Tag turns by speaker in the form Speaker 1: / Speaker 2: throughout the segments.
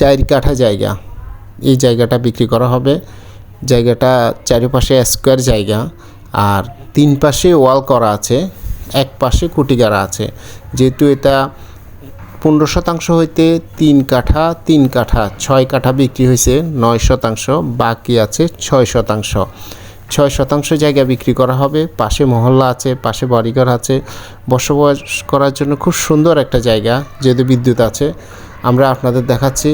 Speaker 1: চার কাঠা জায়গা। এই জায়গাটা বিক্রি করা হবে। জায়গাটা চারিপাশে স্কোয়ার জায়গা আর তিন পাশে ওয়াল করা আছে, এক পাশে কুটিগারা আছে। যেহেতু এটা পনেরো শতাংশ হইতে তিন কাঠা তিন কাঠা, ছয় কাঠা বিক্রি হয়েছে নয় শতাংশ, বাকি আছে ছয় শতাংশ। ছয় শতাংশ জায়গা বিক্রি করা হবে, পাশে মহল্লা আছে, পাশে বাড়িঘর আছে। বসবাস করার জন্য খুব সুন্দর একটা জায়গা, যেহেতু বিদ্যুৎ আছে। আমরা আপনাদের দেখাচ্ছি।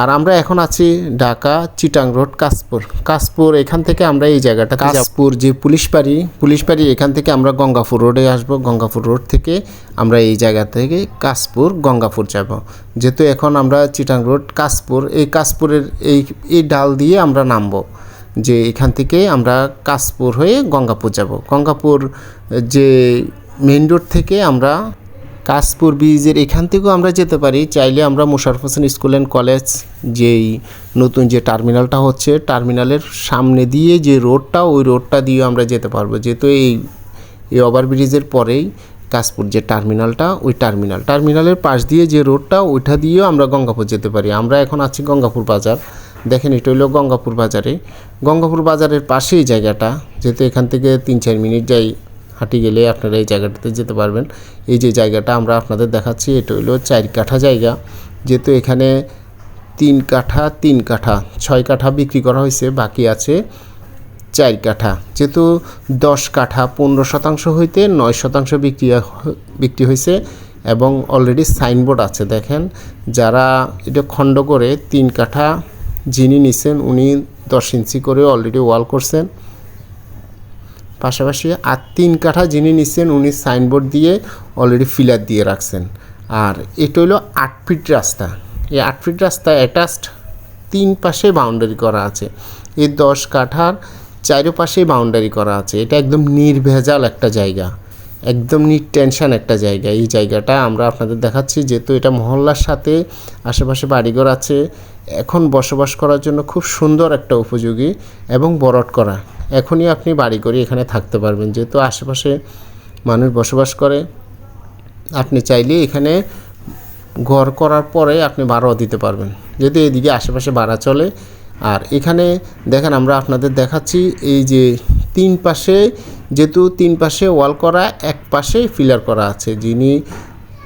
Speaker 1: আর আমরা এখন আছি ঢাকা চিটাং রোড, কাশপুর। কাশপুর এখান থেকে আমরা এই জায়গাটা কাশপুর যে পুলিশ বাড়ি পুলিশ বাড়ি এখান থেকে আমরা গঙ্গাপুর রোডে আসব। গঙ্গাপুর রোড থেকে আমরা এই জায়গা থেকে কাশপুর, গঙ্গাপুর যাব। যেহেতু এখন আমরা চিটাং রোড, কাশপুর, এই কাশপুরের এই এই ডাল দিয়ে আমরা নামবো। যে এখান থেকে আমরা কাশপুর হয়ে গঙ্গাপুর যাব। গঙ্গাপুর যে মেন রোড থেকে আমরা কাশপুর ব্রিজের এখান থেকেও আমরা যেতে পারি। চাইলে আমরা Mosharraf Hossain school and college যেই নতুন যে টার্মিনালটা হচ্ছে, টার্মিনালের সামনে দিয়ে যে রোডটা, ওই রোডটা দিয়ে আমরা যেতে পারব। যেহেতু এই এই ওভারব্রিজের পরেই কাশপুর যে টার্মিনালটা, ওই টার্মিনাল। টার্মিনালের পাশ দিয়ে যে রোডটা, ওইটা দিয়েও আমরা গঙ্গাপুর যেতে পারি। আমরা এখন আছি গঙ্গাপুর বাজার। দেখেন এটা হলো গঙ্গাপুর বাজারে। গঙ্গাপুর বাজারের পাশেই জায়গাটা। যেহেতু এখান থেকে তিন চার মিনিট যাই হাঁটি গেলে আপনারা এই জায়গাটাতে যেতে পারবেন। এই যে জায়গাটা আমরা আপনাদের দেখাচ্ছি, এটা হলো চার কাঠা জায়গা। যেহেতু এখানে তিন কাঠা তিন কাঠা, ছয় কাঠা বিক্রি করা হয়েছে, বাকি আছে চার কাঠা। যেহেতু দশ কাঠা পনেরো শতাংশ হইতে নয় শতাংশ বিক্রি বিক্রি হয়েছে এবং অলরেডি সাইনবোর্ড আছে, দেখেন। যারা এটা খণ্ড করে তিন কাঠা যিনি নিছেন, উনি দশ ইঞ্চি করে অলরেডি ওয়াল করছেন। পাশাপাশি আর তিন কাঠা যিনি নিচ্ছেন উনি সাইনবোর্ড দিয়ে অলরেডি ফিলার দিয়ে রাখছেন। আর এটা হলো আট ফিট রাস্তা। এই আট ফিট রাস্তা অ্যাটাচড তিন পাশে বাউন্ডারি করা আছে। এই দশ কাঠার চারোপাশে বাউন্ডারি করা আছে। এটা একদম নির্ভেজাল একটা জায়গা। একদম নিট টেনশন একটা জায়গা। এই জায়গাটা আমরা আপনাদের দেখাচ্ছি, যেহেতু এটা মহল্লার সাথে আশেপাশে বাড়িঘর আছে, এখন বসবাস করার জন্য খুব সুন্দর একটা উপযোগী এবং বরট করা এখনই আপনি বাড়ি করে এখানে থাকতে পারবেন, যেহেতু আশেপাশে মানুষ বসবাস করে। আপনি চাইলে এখানে ঘর করার পরে আপনি ভাড়াও দিতে পারবেন যেহেতু এদিকে আশেপাশে ভাড়া চলে। আর এখানে দেখেন, আমরা আপনাদের দেখাচ্ছি এই যে তিন পাশে যেহেতু তিন পাশে ওয়াল করা, এক পাশে ফিলার করা আছে। যিনি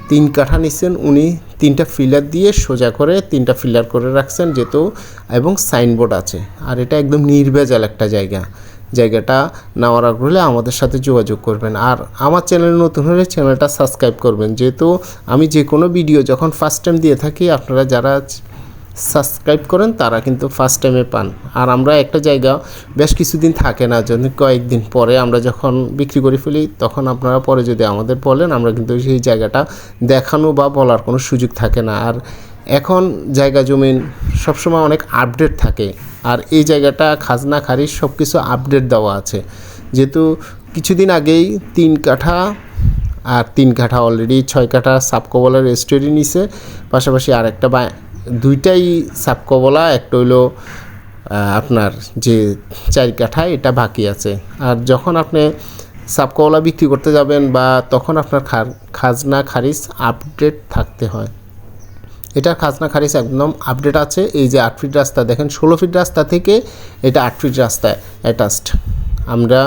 Speaker 1: তিন কাঠা নিচ্ছেন উনি তিনটা ফিলার দিয়ে সোজা করে তিনটা ফিলার করে রাখছেন যেহেতু, এবং সাইনবোর্ড আছে। আর এটা একদম নির্ভেজাল একটা জায়গা। জায়গাটা নেওয়ার আগ্রহ আমাদের সাথে যোগাযোগ করবেন। আর আমার চ্যানেল নতুন হলে চ্যানেলটা সাবস্ক্রাইব করবেন। যেহেতু আমি যে কোনো ভিডিও যখন ফার্স্ট টাইম দিয়ে থাকি, আপনারা যারা সাবস্ক্রাইব করেন, তারা কিন্তু ফার্স্ট টাইমে পান। আর আমরা একটা জায়গা বেশ কিছুদিন থাকে না যদি কয়েকদিন পরে আমরা যখন বিক্রি করে ফেলি, তখন আপনারা পরে যদি আমাদের বলেন, আমরা কিন্তু সেই জায়গাটা দেখানো বা বলার কোনো সুযোগ থাকে না। আর এখন জায়গা জমিন সবসময় অনেক আপডেট থাকে। আর এই জায়গাটা খাজনা, খারিজ সব কিছু আপডেট দেওয়া আছে। যেহেতু কিছুদিন আগেই তিন কাঠা আর তিন কাঠা অলরেডি ছয় কাঠা সাবকবলার রেজিস্ট্রি নিছে। পাশাপাশি আর একটা বা দুইটাই সাবকবলা একটা হইল আপনার যে চার কাঠা, এটা বাকি আছে। আর যখন আপনি সাবকবলা বিক্রি করতে যাবেন বা তখন আপনার খাজনা খারিজ আপডেট থাকতে হয়। এটা খাজনা খারিজ একদম আপডেট আছে। এই যে আট ফিট রাস্তা, দেখেন ষোলো ফিট রাস্তা থেকে এটা আট ফিট রাস্তায় অ্যাটাচড আমরা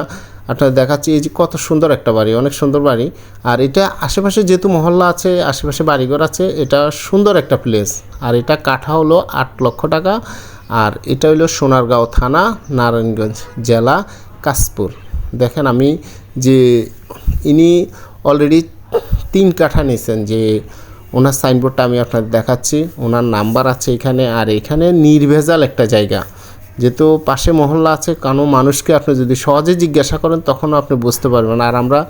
Speaker 1: আপনার দেখাচ্ছি এই যে কত সুন্দর একটা বাড়ি, অনেক সুন্দর বাড়ি। আর এটা আশেপাশে যেহেতু মহল্লা আছে, আশেপাশে বাড়িঘর আছে, এটা সুন্দর একটা প্লেস আর এটা কাঠা হলো আট লক্ষ টাকা। আর এটা হলো সোনারগাঁও থানা, নারায়ণগঞ্জ জেলা, কাশপুর। দেখেন আমি যে ইনি অলরেডি তিন কাঠা নিয়েছেন যে ওনার সাইনবোর্ডটা আমি আপনাদের দেখাচ্ছি, ওনার নাম্বার আছে এখানে, আর এখানে নির্ভেজাল একটা জায়গা। যেহেতু পাশে মহল্লা আছে, কোনো মানুষকে আপনি যদি সহজে জিজ্ঞাসা করেন, তখনও আপনি বুঝতে পারবেন। আর আমরা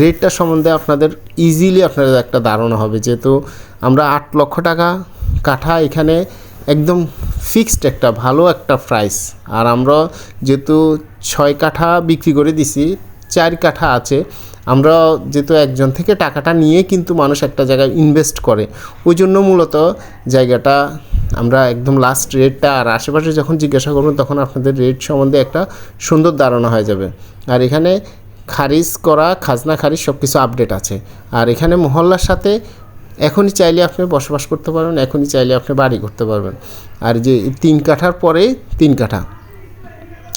Speaker 1: রেটটা সম্বন্ধে আপনাদের ইজিলি আপনাদের একটা ধারণা হবে। যেহেতু আমরা আট লক্ষ টাকা কাঠা এখানে একদম ফিক্সড একটা, ভালো একটা প্রাইস আর আমরা যেহেতু ছয় কাঠা বিক্রি করে দিছি, চার কাঠা আছে, আমরা যেহেতু একজন থেকে টাকাটা নিয়ে কিন্তু মানুষ একটা জায়গায় ইনভেস্ট করে। ওই জন্য মূলত জায়গাটা আমরা একদম লাস্ট রেটটা আর আশেপাশে যখন জিজ্ঞাসা করবেন, তখন আপনাদের রেট সম্বন্ধে একটা সুন্দর ধারণা হয়ে যাবে। আর এখানে খারিজ করা, খাজনা, খারিজ সব কিছু আপডেট আছে। আর এখানে মহল্লার সাথে এখনই চাইলে আপনি বসবাস করতে পারবেন, এখনই চাইলে আপনি বাড়ি করতে পারবেন। আর যে তিন কাঠার পরে তিন কাঠা।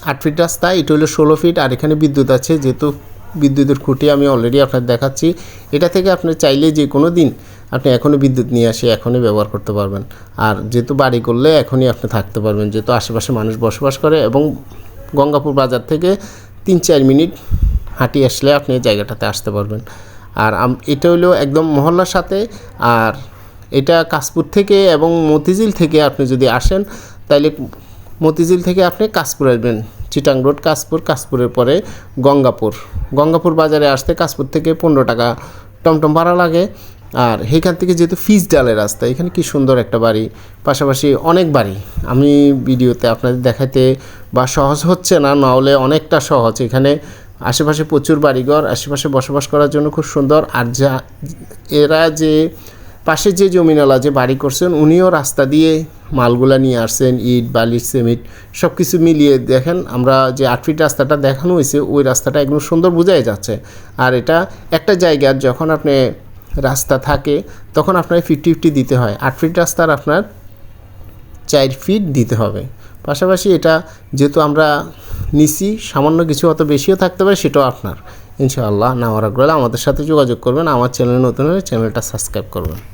Speaker 1: আট ফিট রাস্তা, এটা হলো ষোলো ফিট আর এখানে বিদ্যুৎ আছে। যেহেতু বিদ্যুতের খুঁটি আমি অলরেডি আপনার দেখাচ্ছি, এটা থেকে আপনি চাইলে যে কোনো দিন আপনি এখনই বিদ্যুৎ নিয়ে আসে, এখনই ব্যবহার করতে পারবেন। আর যেহেতু বাড়ি করলে এখনই আপনি থাকতে পারবেন, যেহেতু আশেপাশে মানুষ বসবাস করে এবং গঙ্গাপুর বাজার থেকে তিন চার মিনিট হাঁটি আসলে আপনি জায়গাটাতে আসতে পারবেন। আর এটা হলো একদম মহল্লার সাথে, আর এটা কাশপুর থেকে এবং মতিঝিল থেকে আপনি যদি আসেন, তাইলে মতিঝিল থেকে আপনি কাশপুর আসবেন। চিটাং রোড কাশপুর, কাশপুরের পরে গঙ্গাপুর। গঙ্গাপুর বাজারে আসতে কাশপুর থেকে পনেরো টাকা টমটম ভাড়া লাগে। আর সেইখান থেকে যেহেতু ফিস ডালের রাস্তা, এখানে কি সুন্দর একটা বাড়ি। পাশাপাশি অনেক বাড়ি। আমি ভিডিওতে আপনাদের দেখাতে বা সহজ হচ্ছে না নাহলে অনেকটা সহজ। এখানে আশেপাশে প্রচুর বাড়িঘর, আশেপাশে বসবাস করার জন্য খুব সুন্দর। আর যা, এরা যে পাশে যে জমিনালা যে বাড়ি করছেন, উনিও রাস্তা দিয়ে মালগুলা নিয়ে আসছেন, ইট বালি সিমেন্ট সব কিছু মিলিয়ে দেখেন, আমরা যে আট ফিট রাস্তাটা দেখানো হয়েছে, ওই রাস্তাটা একদম সুন্দর বোঝাই যাচ্ছে। আর এটা একটা জায়গার যখন আপনি রাস্তা থাকে, তখন আপনার ফিফটি ফিফটি দিতে হয়। আট ফিট রাস্তার আপনার চার ফিট দিতে হবে। পাশাপাশি এটা যেহেতু আমরা নিছি, সামান্য কিছু অত বেশিও থাকতে পারে, সেটাও আপনার। ইনশাআল্লাহ, নাওয়ার আগ্রহ আমাদের সাথে যোগাযোগ করবেন। আমার চ্যানেল নতুন হলে চ্যানেলটা সাবস্ক্রাইব করবেন।